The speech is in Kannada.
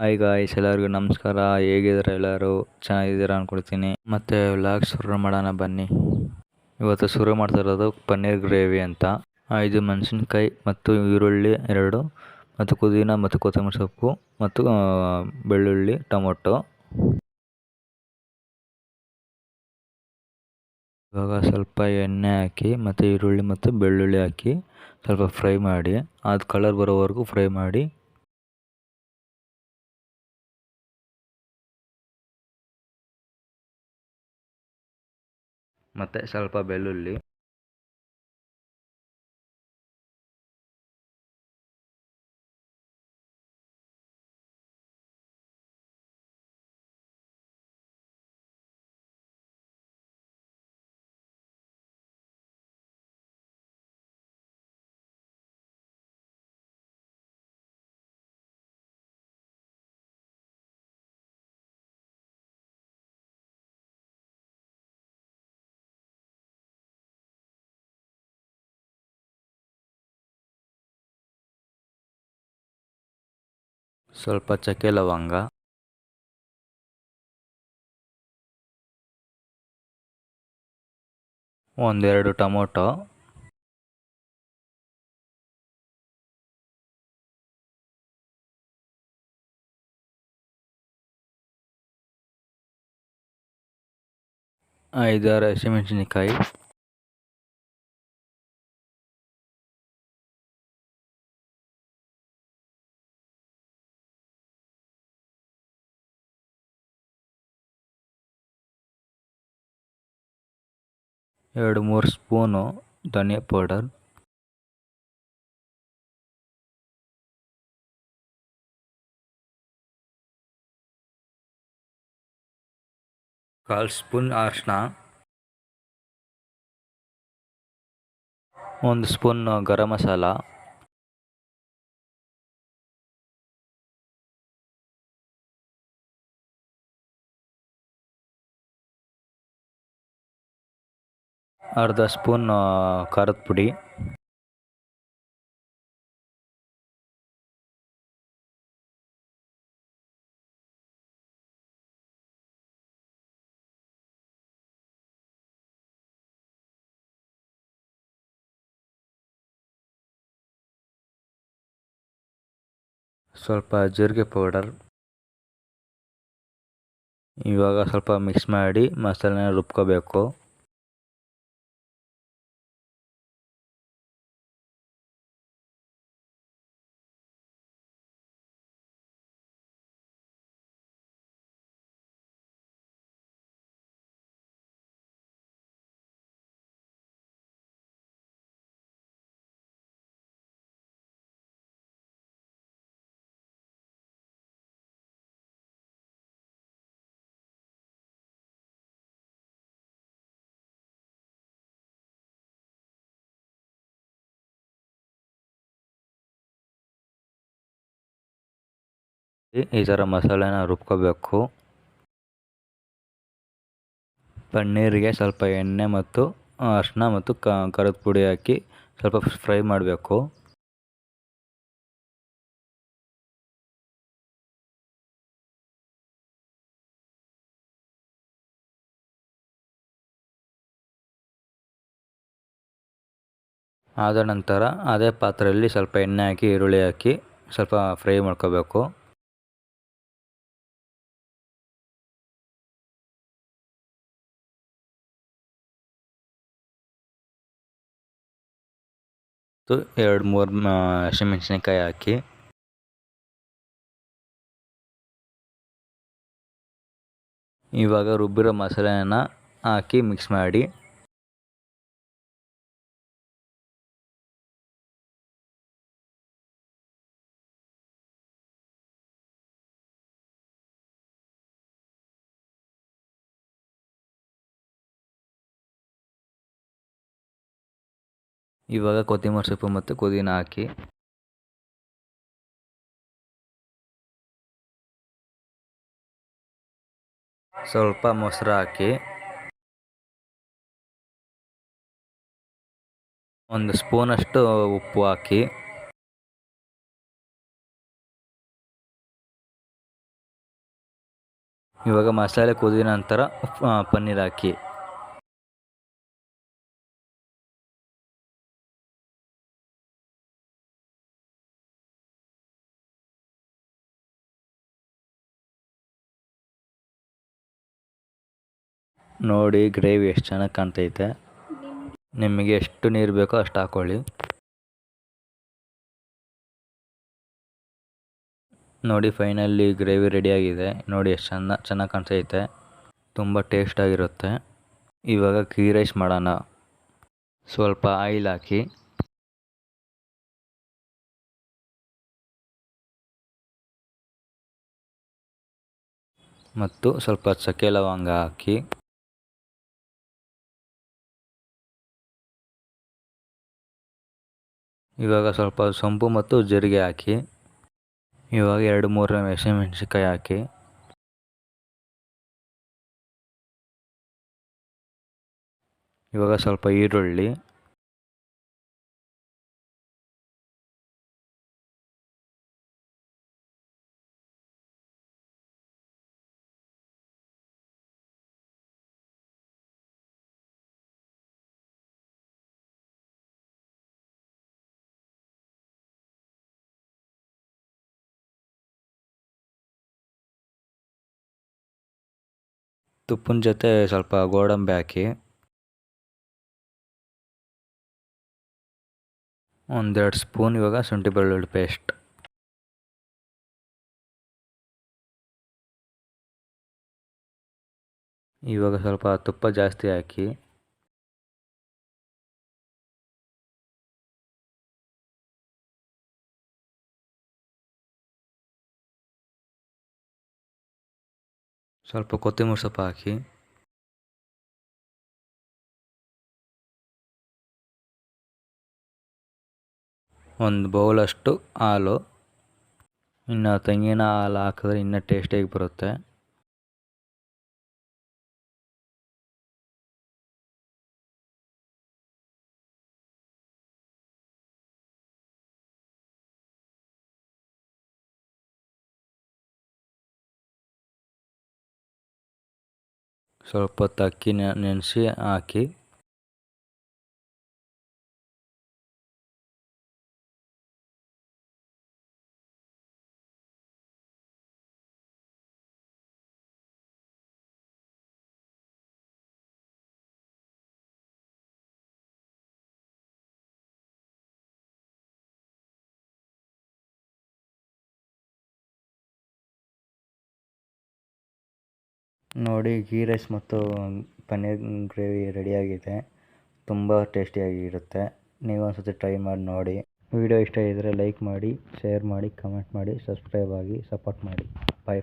ಹಾಯ್ ಗಾಯ್ಸ್ ಎಲ್ಲರಿಗೂ ನಮಸ್ಕಾರ. ಹೇಗಿದ್ದಾರೆ ಎಲ್ಲರೂ? ಚೆನ್ನಾಗಿದ್ದೀರಾ ಅಂದ್ಕೊಳ್ತೀನಿ ಮತ್ತು ವ್ಲಾಗ್ ಶುರು ಮಾಡೋಣ ಬನ್ನಿ. ಇವತ್ತು ಶುರು ಮಾಡ್ತಾ ಇರೋದು ಪನ್ನೀರ್ ಗ್ರೇವಿ ಅಂತ. ಐದು ಮೆಣಸಿನ್ಕಾಯಿ ಮತ್ತು ಈರುಳ್ಳಿ ಎರಡು, ಮತ್ತು ಪುದೀನ ಮತ್ತು ಕೊತ್ತಂಬರಿ ಸೊಪ್ಪು, ಮತ್ತು ಬೆಳ್ಳುಳ್ಳಿ, ಟೊಮೊಟೊ. ಇವಾಗ ಸ್ವಲ್ಪ ಎಣ್ಣೆ ಹಾಕಿ ಮತ್ತು ಈರುಳ್ಳಿ ಮತ್ತು ಬೆಳ್ಳುಳ್ಳಿ ಹಾಕಿ ಸ್ವಲ್ಪ ಫ್ರೈ ಮಾಡಿ, ಅದು ಕಲರ್ ಬರೋವರೆಗೂ ಫ್ರೈ ಮಾಡಿ ಮತ್ತು ಸ್ವಲ್ಪ ಬೆಳ್ಳುಳ್ಳಿ. ಸ್ವಲ್ಪ ಚಕ್ಕೆ ಲವಂಗ. ಒಂದೆರಡು ಟೊಮೊಟೊ. ಐದಾರು ಹಸಿಮೆಣಸಿನಕಾಯಿ. ಎರಡು ಮೂರು ಸ್ಪೂನು ಧನಿಯಾ ಪೌಡರ್. ಕಾಲು ಸ್ಪೂನ್ ಅರಿಶಿನ ಒಂದು ಸ್ಪೂನ್ ಗರಂ ಮಸಾಲ. ಅರ್ಧ ಸ್ಪೂನ್ ಖಾರದ ಪುಡಿ ಸ್ವಲ್ಪ ಜೀರಿಗೆ ಪೌಡರ್. ಇವಾಗ ಸ್ವಲ್ಪ ಮಿಕ್ಸ್ ಮಾಡಿ ಮಸಾಲೆನ ರುಬ್ಕೋಬೇಕು. ಈ ಥರ ಮಸಾಲೆನ ರುಬ್ಕೋಬೇಕು. ಪನ್ನೀರಿಗೆ ಸ್ವಲ್ಪ ಎಣ್ಣೆ ಮತ್ತು ಅರಿಶಿನ ಮತ್ತು ಕರದ ಪುಡಿ ಹಾಕಿ ಸ್ವಲ್ಪ ಫ್ರೈ ಮಾಡಬೇಕು. ಆದ ನಂತರ ಅದೇ ಪಾತ್ರೆಯಲ್ಲಿ ಸ್ವಲ್ಪ ಎಣ್ಣೆ ಹಾಕಿ, ಈರುಳ್ಳಿ ಹಾಕಿ ಸ್ವಲ್ಪ ಫ್ರೈ ಮಾಡ್ಕೋಬೇಕು. ಮತ್ತು ಎರಡು ಮೂರು ಹಸಿಮೆಣಸಿನಕಾಯಿ ಹಾಕಿ. ಇವಾಗ ರುಬ್ಬಿರೋ ಮಸಾಲೆಯನ್ನು ಹಾಕಿ ಮಿಕ್ಸ್ ಮಾಡಿ. ಇವಾಗ ಕೊತ್ತಿಮರ್ ಸೊಪ್ಪು ಮತ್ತು ಪುದೀನ ಹಾಕಿ. ಸ್ವಲ್ಪ ಮೊಸರು ಹಾಕಿ. ಒಂದು ಸ್ಪೂನಷ್ಟು ಉಪ್ಪು ಹಾಕಿ. ಇವಾಗ ಮಸಾಲೆ ಕುದಿದ ನಂತರ ಪನ್ನೀರ್ ಹಾಕಿ. ನೋಡಿ, ಗ್ರೇವಿ ಎಷ್ಟು ಚೆನ್ನಾಗಿ ಕಾಣ್ತೈತೆ. ನಿಮಗೆ ಎಷ್ಟು ನೀರು ಬೇಕೋ ಅಷ್ಟು ಹಾಕ್ಕೊಳ್ಳಿ ನೋಡಿ, ಫೈನಲಿ ಗ್ರೇವಿ ರೆಡಿಯಾಗಿದೆ ನೋಡಿ, ಎಷ್ಟು ಚೆನ್ನ, ಚೆನ್ನಾಗಿ ಕಾಣ್ತೈತೆ. ತುಂಬ ಟೇಸ್ಟಾಗಿರುತ್ತೆ ಇವಾಗ ಕೀ ರೈಸ್ ಮಾಡೋಣ. ಸ್ವಲ್ಪ ಆಯಿಲ್ ಹಾಕಿ. ಮತ್ತು ಸ್ವಲ್ಪ ಚಕ್ಕೆ ಲವಂಗ ಹಾಕಿ. ಇವಾಗ ಸ್ವಲ್ಪ ಸೊಂಪು ಮತ್ತು ಜೀರಿಗೆ ಹಾಕಿ ಇವಾಗ ಎರಡು ಮೂರು ಮೆಣಸಿನ್ಕಾಯಿ ಹಾಕಿ. ಇವಾಗ ಸ್ವಲ್ಪ ಈರುಳ್ಳಿ ತುಪ್ಪನ ಜೊತೆ ಸ್ವಲ್ಪ ಗೋಡಂಬಿ ಹಾಕಿ ಒಂದೆರಡು ಸ್ಪೂನ್ ಇವಾಗ ಶುಂಠಿ ಬೆಳ್ಳುಳ್ಳಿ ಪೇಸ್ಟ್ ಇವಾಗ ಸ್ವಲ್ಪ ತುಪ್ಪ ಜಾಸ್ತಿ ಹಾಕಿ ಸ್ವಲ್ಪ ಕೊತ್ತಂಬರಿ ಸೊಪ್ಪು ಹಾಕಿ. ಒಂದು ಬೌಲಷ್ಟು ಹಾಲು. ಇನ್ನು ತೆಂಗಿನ ಹಾಲು ಹಾಕಿದ್ರೆ ಇನ್ನೂ ಟೇಸ್ಟಿಯಾಗಿ ಬರುತ್ತೆ? ಸ್ವಲ್ಪ ಹೊತ್ತು ಅಕ್ಕಿ ನೆನೆಸಿ ಹಾಕಿ ನೋಡಿ ಗೀ ರೈಸ್ ಮತ್ತು ಪನ್ನೀರ್ ಗ್ರೇವಿ ರೆಡಿಯಾಗಿದೆ ತುಂಬ ಟೇಸ್ಟಿಯಾಗಿರುತ್ತೆ ನೀವು ಒಂದ್ಸತಿ ಟ್ರೈ ಮಾಡಿ ನೋಡಿ. ವಿಡಿಯೋ ಇಷ್ಟ ಇದ್ದರೆ ಲೈಕ್ ಮಾಡಿ ಶೇರ್ ಮಾಡಿ ಕಮೆಂಟ್ ಮಾಡಿ ಸಬ್ಸ್ಕ್ರೈಬ್ ಆಗಿ ಸಪೋರ್ಟ್ ಮಾಡಿ. ಬಾಯ್